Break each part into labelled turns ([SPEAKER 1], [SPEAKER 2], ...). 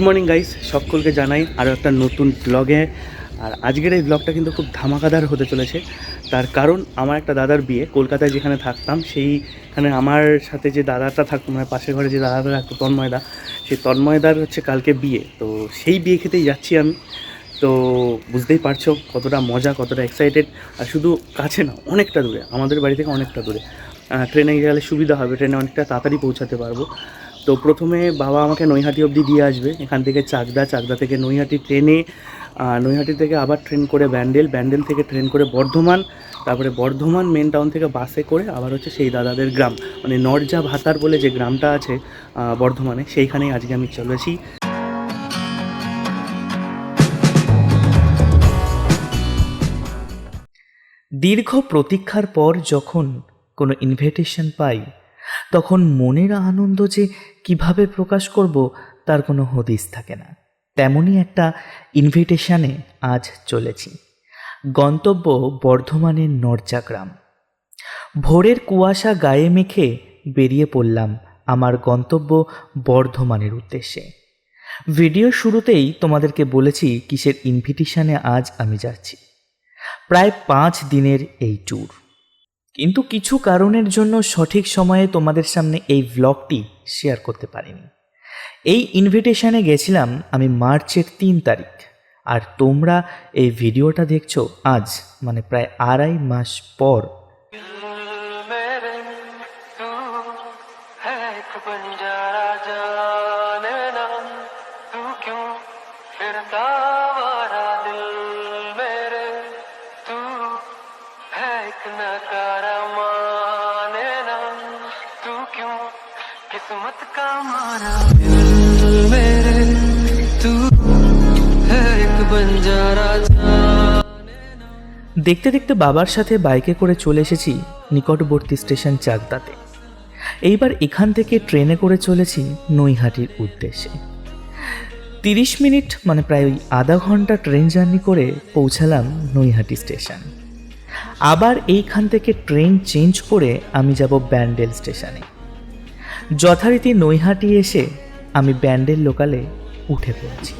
[SPEAKER 1] Good morning guys সকলকে জানাই আরও একটা নতুন ব্লগে আর আজকের এই ব্লগটা কিন্তু খুব ধামাকাদার হতে চলেছে। তার কারণ আমার একটা দাদার বিয়ে। কলকাতায় যেখানে থাকতাম, সেইখানে আমার সাথে যে দাদাটা থাকতো মানে পাশের ঘরে যে দাদাটা থাকতো তন্ময়দা সেই তন্ময়দার হচ্ছে কালকে বিয়ে। তো সেই বিয়ে খেতেই যাচ্ছি আমি। তো বুঝতেই পারছ কতটা মজা, কতটা এক্সাইটেড আর শুধু কাছে না, অনেকটা দূরে। আমাদের বাড়ি থেকে অনেকটা দূরে। ট্রেনে গেলে সুবিধা হবে। ট্রেনে অনেকটা তাড়াতাড়ি পৌঁছাতে পারব। তো প্রথমে বাবা আমাকে নৈহাটি অবধি দিয়ে আসবে। এখান থেকে চাকদা চাকদা থেকে নৈহাটি ট্রেনে নৈহাটি থেকে আবার ট্রেন করে ব্যান্ডেল ব্যান্ডেল থেকে ট্রেন করে বর্ধমান, তারপরে বর্ধমান মেন টাউন থেকে বাসে করে আবার হচ্ছে সেই দাদাদের গ্রাম মানে নরজা ভাতার বলে যে গ্রামটা আছে বর্ধমানে, সেইখানেই আজকে আমি চলেছি
[SPEAKER 2] দীর্ঘ প্রতীক্ষার পর যখন কোনো ইনভিটেশন পাই তখন মনের আনন্দ যে কীভাবে প্রকাশ করব, তার কোনো হদিস থাকে না। তেমনই একটা ইনভিটেশানে আজ চলেছি। গন্তব্য বর্ধমানের নরচা গ্রাম ভোরের কুয়াশা গায়ে মেখে বেরিয়ে পড়লাম আমার গন্তব্য বর্ধমানের উদ্দেশ্যে। ভিডিও শুরুতেই তোমাদেরকে বলেছি কিসের ইনভিটেশানে আজ আমি যাচ্ছি। প্রায় পাঁচ দিনের এই ট্যুর কিন্তু কিছু কারণের জন্য সঠিক সময়ে তোমাদের সামনে এই ভ্লগটি শেয়ার করতে পারিনি এই ইনভিটেশনে গেছিলাম আমি মার্চের তিন তারিখ আর তোমরা এই ভিডিওটা দেখছো আজ মানে প্রায় আড়াই মাস পর
[SPEAKER 3] मेरे तू है एक बंजारा जाने ना तू क्यों फिरता
[SPEAKER 2] দেখতে দেখতে বাবার সাথে বাইকে করে চলে এসেছি নিকটবর্তী স্টেশন চাকদাতে। এইবার এখান থেকে ট্রেনে করে চলেছি নৈহাটির উদ্দেশ্যে। তিরিশ মিনিট মানে প্রায় ওই আধা ঘণ্টা ট্রেন জার্নি করে পৌঁছালাম নৈহাটি স্টেশন। আবার এইখান থেকে ট্রেন চেঞ্জ করে আমি যাব ব্যান্ডেল স্টেশনে। যথারীতি নৈহাটি এসে আমি ব্যান্ডেল লোকালে উঠে পড়েছি।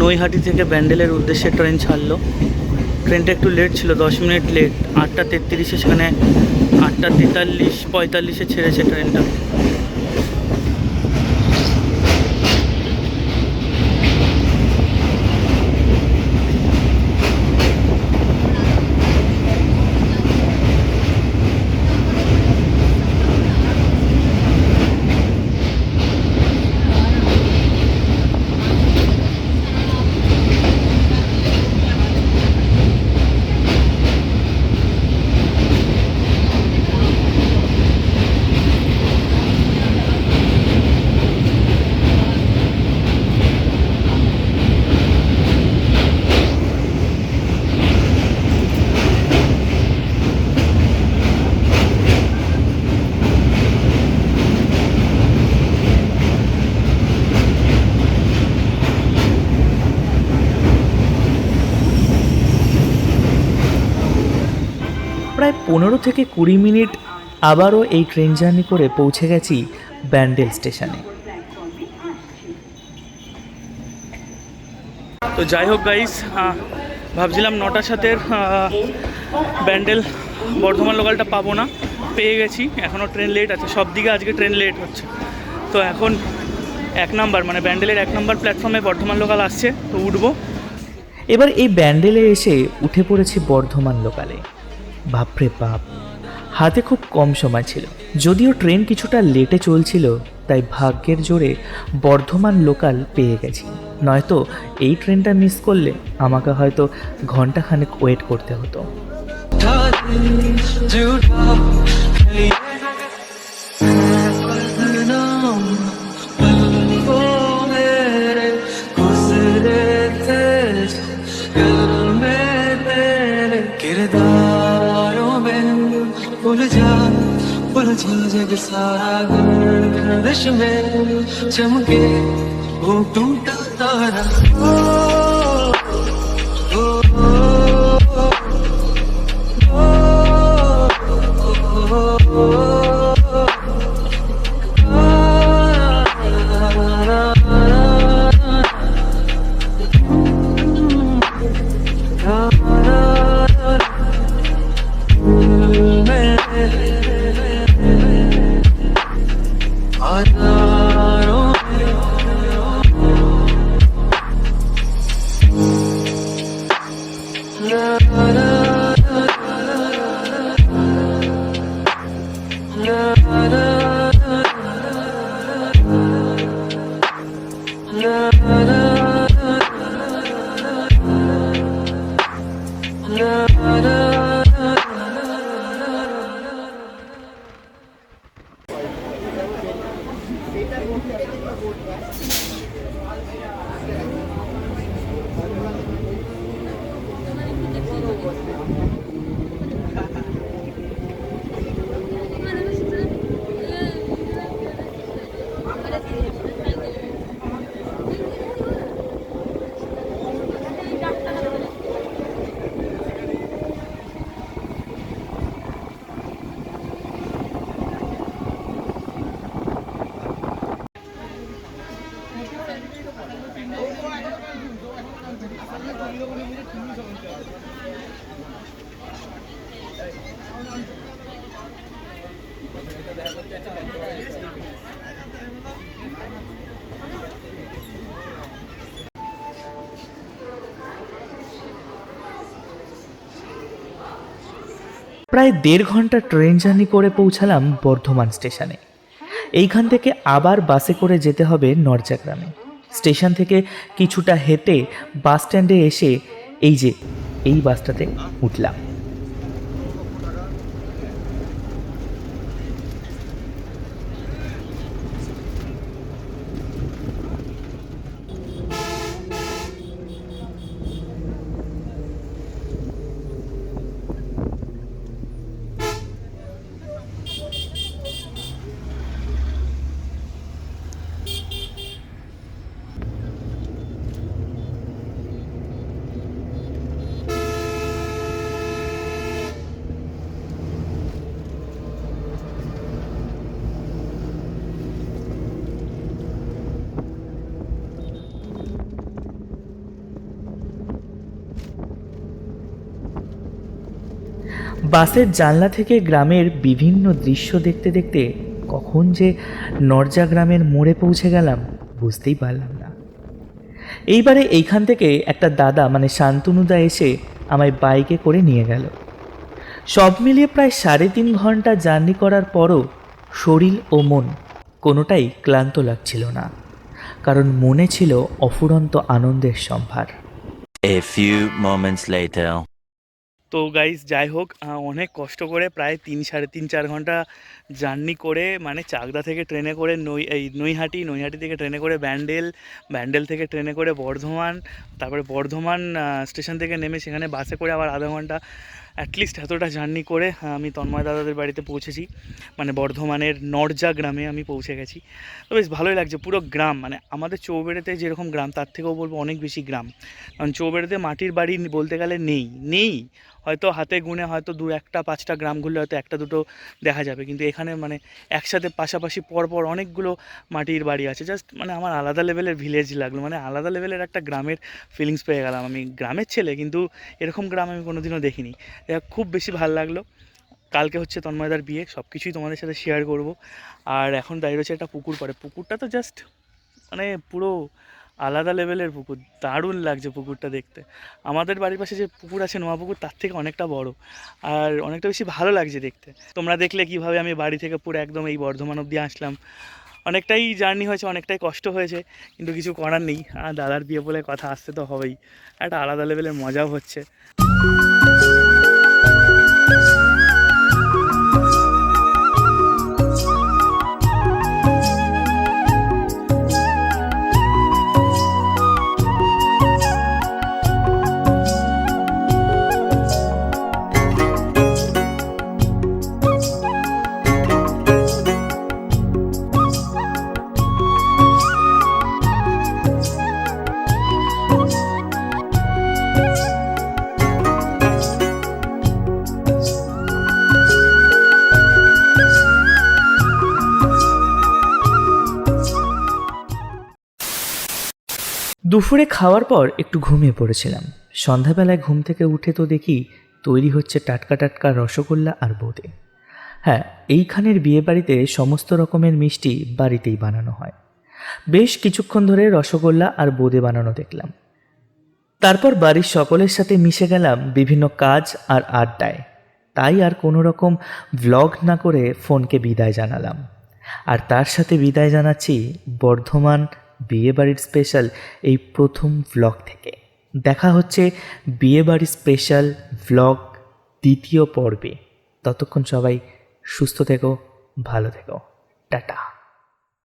[SPEAKER 1] নৈহাটি থেকে ব্যান্ডেলের উদ্দেশ্যে ট্রেন ছাড়লো। ট্রেনটা একটু লেট ছিল, দশ মিনিট লেট। আটটা তেত্রিশে, সেখানে আটটা তেতাল্লিশ, পঁয়তাল্লিশে ছেড়েছে ট্রেনটা।
[SPEAKER 2] প্রায় পনেরো থেকে কুড়ি মিনিট আবারও এই ট্রেন জার্নি করে পৌঁছে গেছি ব্যান্ডেল স্টেশনে।
[SPEAKER 1] তো যাই হোক গাইস ভাবছিলাম নটার সাথে ব্যান্ডেল বর্ধমান লোকালটা পাবো না পেয়ে গেছি এখনও ট্রেন লেট আছে সব দিকে আজকে ট্রেন লেট হচ্ছে। তো এখন এক নাম্বার মানে ব্যান্ডেলের এক নাম্বার প্ল্যাটফর্মে বর্ধমান লোকাল আসছে তো উঠবো।
[SPEAKER 2] এবার এই ব্যান্ডেলে এসে উঠে পড়েছি বর্ধমান লোকালে বাপরে বাপ হাতে খুব কম সময় ছিল যদিও ট্রেন কিছুটা লেটে চলছিল তাই ভাগ্যের জোরে বর্ধমান লোকাল পেয়ে গেছি নয়তো এই ট্রেনটা মিস করলে আমাকে হয়তো ঘন্টাখানেক ওয়েট করতে হতো
[SPEAKER 3] भूल जा भूल जा जग सारा गर्दिश में चमके वो टूटा तारा love.
[SPEAKER 2] প্রায় দেড় ঘণ্টা ট্রেন জার্নি করে পৌঁছালাম বর্ধমান স্টেশনে। এইখান থেকে আবার বাসে করে যেতে হবে নরজা গ্রামে স্টেশন থেকে কিছুটা হেঁটে বাস স্ট্যান্ডে এসে এই যে, এই বাসটাতে উঠলাম। বাসের জানলা থেকে গ্রামের বিভিন্ন দৃশ্য দেখতে দেখতে কখন যে নরজা গ্রামের মোড়ে পৌঁছে গেলাম, বুঝতেই পারলাম না। এইবারে এইখান থেকে একটা দাদা মানে শান্তনুদা এসে আমায় বাইকে করে নিয়ে গেল। সব মিলিয়ে প্রায় সাড়ে তিন ঘণ্টা জার্নি করার পরও শরীর ও মন কোনোটাই ক্লান্ত লাগছিল না, কারণ মনে ছিল অফুরন্ত আনন্দের সম্ভার।
[SPEAKER 4] A few moments later.
[SPEAKER 1] তো গাইস যাই হোক অনেক কষ্ট করে প্রায় তিন, সাড়ে তিন, চার ঘণ্টা জার্নি করে মানে চাকদা থেকে ট্রেনে করে নই এই নৈহাটি নৈহাটি থেকে ট্রেনে করে ব্যান্ডেল ব্যান্ডেল থেকে ট্রেনে করে বর্ধমান, তারপরে বর্ধমান স্টেশন থেকে নেমে সেখানে বাসে করে আবার আধা ঘণ্টা অ্যাটলিস্ট এতটা জার্নি করে আমি তন্ময় দাদাদের বাড়িতে পৌঁছেছি। মানে বর্ধমানের নরজা গ্রামে আমি পৌঁছে গেছি। তো বেশ ভালোই লাগছে, পুরো গ্রাম মানে আমাদের চৌবেড়েতে যেরকম গ্রাম, তার থেকেও বলব অনেক বেশি গ্রাম। কারণ চৌবেড়েতে মাটির বাড়ি বলতে গেলে নেই নেই। হয়তো হাতে গুনে হয়তো দু একটা, পাঁচটা গ্রাম ঘুরলে হয়তো একটা দুটো দেখা যাবে। কিন্তু এখানে মানে একসাথে পাশাপাশি পরপর অনেকগুলো মাটির বাড়ি আছে। জাস্ট মানে আমার আলাদা লেভেলের ভিলেজ লাগল। মানে আলাদা লেভেলের একটা গ্রামের ফিলিংস পেয়ে গেলাম আমি। গ্রামের ছেলে, কিন্তু এরকম গ্রাম আমি কোনোদিনও দেখিনি। খুব বেশি ভালো লাগল। কালকে হচ্ছে তন্ময়দার বিয়ে সব কিছুই তোমাদের সাথে শেয়ার করব। আর এখন দাঁড়িয়ে রয়েছে একটা পুকুর পরে। পুকুরটা তো জাস্ট মানে পুরো আলাদা লেভেলের পুকুর, দারুণ লাগছে পুকুরটা দেখতে। আমাদের বাড়ির পাশে যে পুকুর আছে, নোয়া পুকুর, তার থেকে অনেকটা বড়। আর অনেকটা বেশি ভালো লাগছে দেখতে। তোমরা দেখলে কীভাবে আমি বাড়ি থেকে পুরো একদম এই বর্ধমান অবধি আসলাম। অনেকটাই জার্নি হয়েছে, অনেকটাই কষ্ট হয়েছে, কিন্তু কিছু করার নেই। আর দাদার বিয়ে বলে কথা আসতে তো হবেই। একটা আলাদা লেভেলের মজাও হচ্ছে।
[SPEAKER 2] দুপুরে খাওয়ার পর একটু ঘুমিয়ে পড়েছিলাম। সন্ধ্যাবেলায় ঘুম থেকে উঠে তো দেখি তৈরি হচ্ছে টাটকা টাটকা রসগোল্লা আর বোঁদে। হ্যাঁ এইখানের বিয়েবাড়িতে সমস্ত রকমের মিষ্টি বাড়িতেই বানানো হয়। বেশ কিছুক্ষণ ধরে রসগোল্লা আর বোঁদে বানানো দেখলাম। তারপর বাড়ির সকলের সাথে মিশে গেলাম বিভিন্ন কাজ আর আড্ডায়। তাই আর কোনো রকম ভ্লগ না করে ফোনকে বিদায় জানালাম। আর তার সাথে বিদায় জানাচ্ছি বর্ধমান বিয়েবাড়ির স্পেশাল এই প্রথম ভ্লগ থেকে। দেখা হচ্ছে বিয়েবাড়ির স্পেশাল ভ্লগ দ্বিতীয় পর্বে। ততক্ষণ সবাই সুস্থ থেকো, ভালো থেকো। টাটা।